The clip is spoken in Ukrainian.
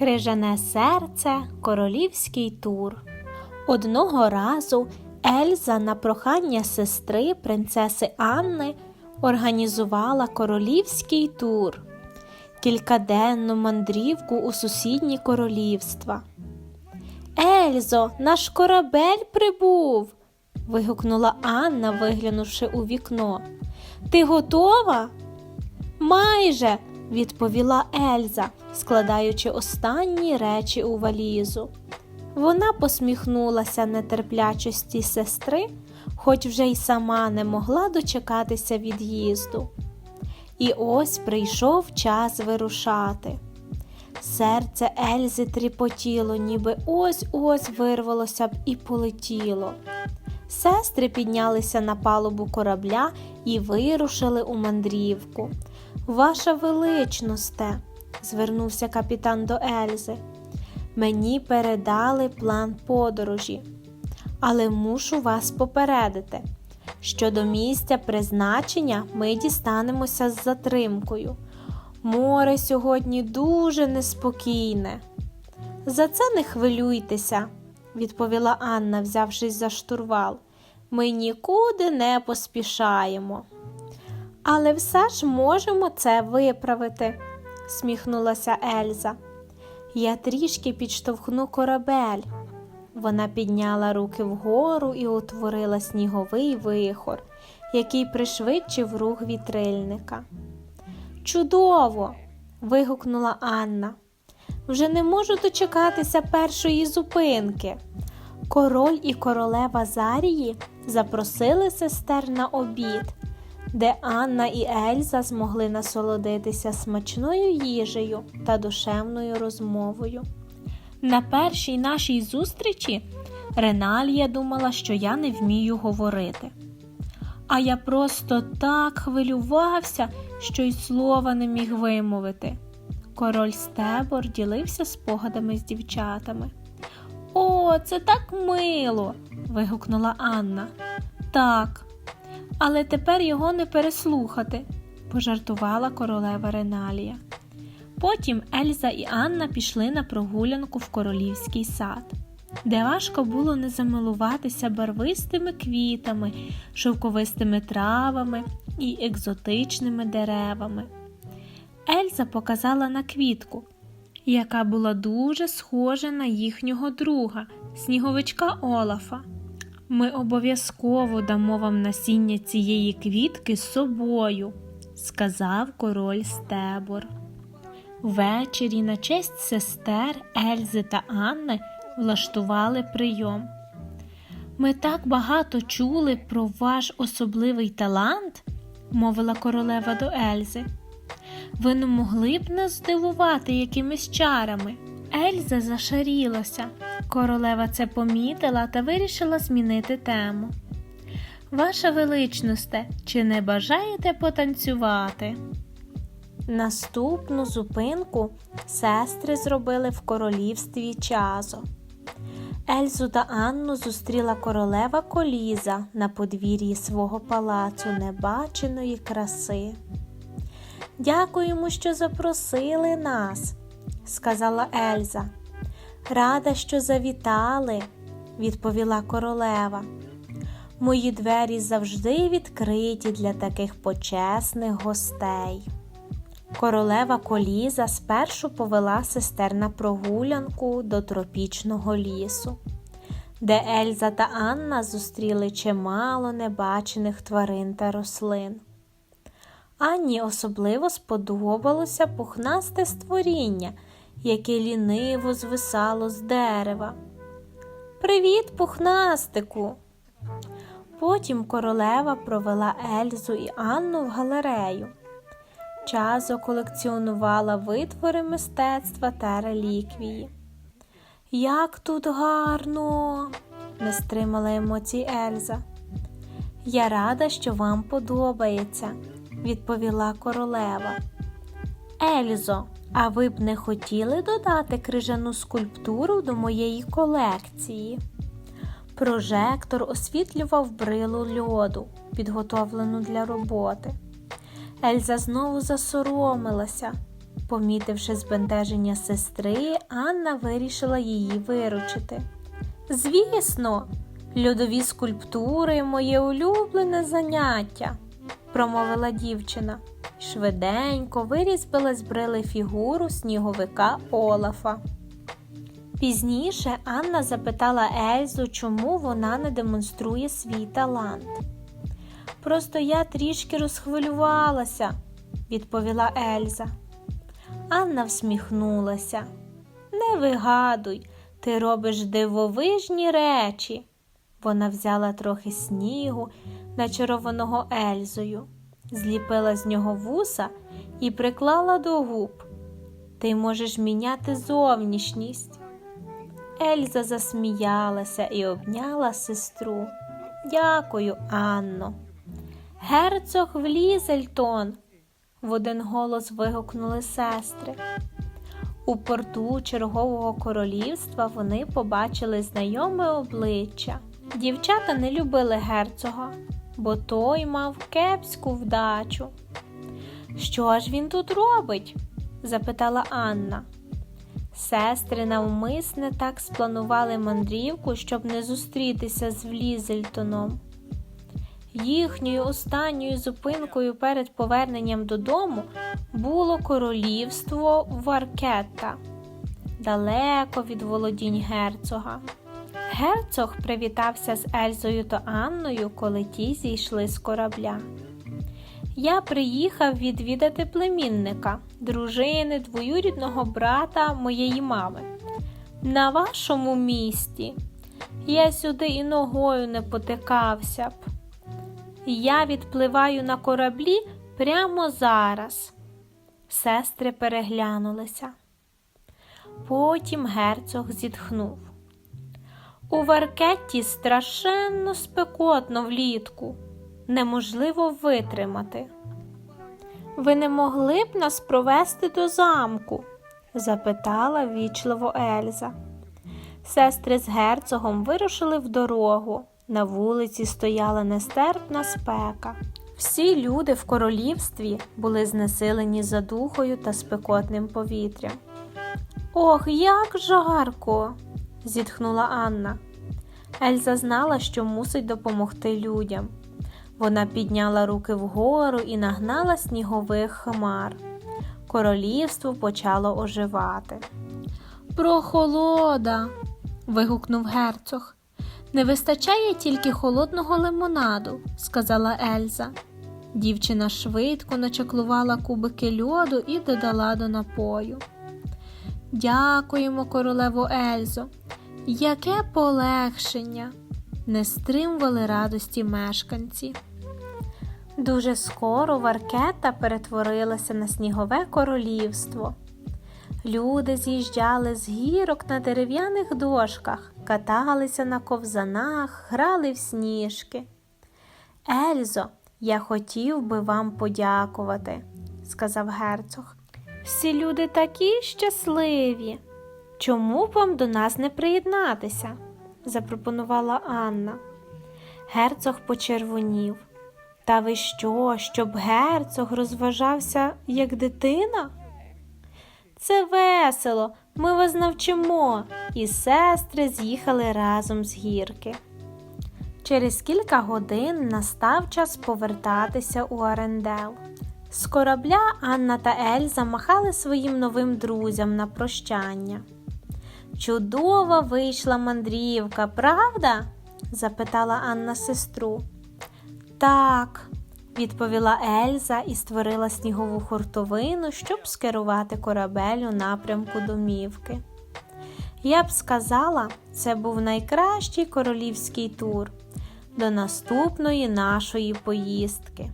Крижане серце, королівський тур. Одного разу Ельза на прохання сестри принцеси Анни організувала королівський тур, кількаденну мандрівку у сусідні королівства. Ельзо, наш корабель прибув. вигукнула Анна, виглянувши у вікно. Ти готова? Майже, відповіла Ельза, складаючи останні речі у валізу. Вона посміхнулася нетерплячості сестри, хоч вже й сама не могла дочекатися від'їзду. І ось прийшов час вирушати. Серце Ельзи тріпотіло, ніби ось ось вирвалося б і полетіло. Сестри піднялися на палубу корабля і вирушили у мандрівку. Ваша величносте, звернувся капітан до Ельзи. Мені передали план подорожі, але мушу вас попередити, що до місця призначення ми дістанемося з затримкою. Море сьогодні дуже неспокійне. За це не хвилюйтеся, відповіла Анна, взявшись за штурвал. Ми нікуди не поспішаємо. Але все ж можемо це виправити, сміхнулася Ельза. Я трішки підштовхну корабель. Вона підняла руки вгору і утворила сніговий вихор, який пришвидшив рух вітрильника. Чудово! вигукнула Анна. Вже не можу дочекатися першої зупинки. Король і королева Зарії запросили сестер на обід, де Анна і Ельза змогли насолодитися смачною їжею та душевною розмовою. На першій нашій зустрічі Реналія думала, що я не вмію говорити. А я просто так хвилювався, що й слова не міг вимовити. Король Стебор ділився спогадами з дівчатами. О, це так мило. вигукнула Анна. Так, але тепер його не переслухати, пожартувала королева Реналія. Потім Ельза і Анна пішли на прогулянку в королівський сад, де важко було не замилуватися барвистими квітами, шовковистими травами і екзотичними деревами. Ельза показала на квітку, яка була дуже схожа на їхнього друга, сніговичка Олафа. Ми обов'язково дамо вам насіння цієї квітки з собою, сказав король Стебор. Ввечері на честь сестер Ельзи та Анни влаштували прийом. Ми так багато чули про ваш особливий талант, мовила королева до Ельзи. Ви не могли б нас здивувати якимись чарами. Ельза зашарілася. Королева це помітила та вирішила змінити тему. Ваша величносте, чи не бажаєте потанцювати? Наступну зупинку сестри зробили в королівстві чазо. Ельзу та Анну зустріла королева коліза на подвір'ї свого палацу небаченої краси. Дякуємо, що запросили нас, сказала Ельза. Рада, що завітали, відповіла королева. Мої двері завжди відкриті для таких почесних гостей. Королева Коліза спершу повела сестер на прогулянку до тропічного лісу, де Ельза та Анна зустріли чимало небачених тварин та рослин. Анні особливо сподобалося пухнасте створіння, яке ліниво звисало з дерева. Привіт, пухнастику! Потім королева провела Ельзу і Анну в галерею. Чазо колекціонувала витвори мистецтва та реліквії. Як тут гарно, не стримала емоцій Ельза. Я рада, що вам подобається, відповіла королева. Ельзо, а ви б не хотіли додати крижану скульптуру до моєї колекції? Прожектор освітлював брилу льоду, підготовлену для роботи. Ельза знову засоромилася. Помітивши збентеження сестри, Анна вирішила її виручити. Звісно, льодові скульптури моє улюблене заняття, промовила дівчина. Швиденько вирізбила з брили фігуру сніговика Олафа. Пізніше Анна запитала Ельзу, чому вона не демонструє свій талант. Просто я трішки розхвилювалася, відповіла Ельза. Анна всміхнулася. Не вигадуй, ти робиш дивовижні речі. Вона взяла трохи снігу, начарованого Ельзою, зліпила з нього вуса і приклала до губ. Ти можеш міняти зовнішність. Ельза засміялася і обняла сестру. Дякую, Анно. Герцог Влізельтон, в один голос вигукнули сестри. У порту чергового королівства вони побачили знайоме обличчя. Дівчата не любили герцога, бо той мав кепську вдачу. Що ж він тут робить? запитала Анна. Сестри навмисне так спланували мандрівку, щоб не зустрітися з Влізельтоном. Їхньою останньою зупинкою перед поверненням додому було королівство Варкетта, далеко від володінь герцога. Герцог привітався з Ельзою та Анною, коли ті зійшли з корабля. Я приїхав відвідати племінника, дружини, двоюрідного брата моєї мами. На вашому місті я сюди і ногою не потикався б. Я відпливаю на кораблі прямо зараз. Сестри переглянулися. Потім герцог зітхнув. У Варкетті страшенно спекотно влітку, неможливо витримати. Ви не могли б нас провести до замку? запитала вічливо Ельза. Сестри з герцогом вирушили в дорогу. На вулиці стояла нестерпна спека. Всі люди в королівстві були знесилені задухою та спекотним повітрям. Ох, як жарко! Зітхнула Анна. Ельза знала, що мусить допомогти людям. Вона підняла руки вгору і нагнала снігових хмар. Королівство почало оживати. Прохолода. вигукнув герцог. Не вистачає тільки холодного лимонаду, сказала Ельза. Дівчина швидко начаклувала кубики льоду і додала до напою. Дякуємо, королево Ельзо. Яке полегшення! не стримували радості мешканці. Дуже скоро Варкета перетворилася на снігове королівство. Люди з'їжджали з гірок на дерев'яних дошках, каталися на ковзанах, грали в сніжки. Ельзо, я хотів би вам подякувати, сказав герцог. Всі люди такі щасливі. Чому б вам до нас не приєднатися? запропонувала Анна. Герцог почервонів. Та ви що, щоб герцог розважався як дитина? Це весело, ми вас навчимо, і сестри з'їхали разом з гірки. Через кілька годин настав час повертатися у Арендел. З корабля Анна та Ельза махали своїм новим друзям на прощання. Чудова вийшла мандрівка, правда? запитала Анна сестру. Так, відповіла Ельза і створила снігову хуртовину, щоб скерувати корабель у напрямку домівки. Я б сказала, це був найкращий королівський тур до наступної нашої поїздки.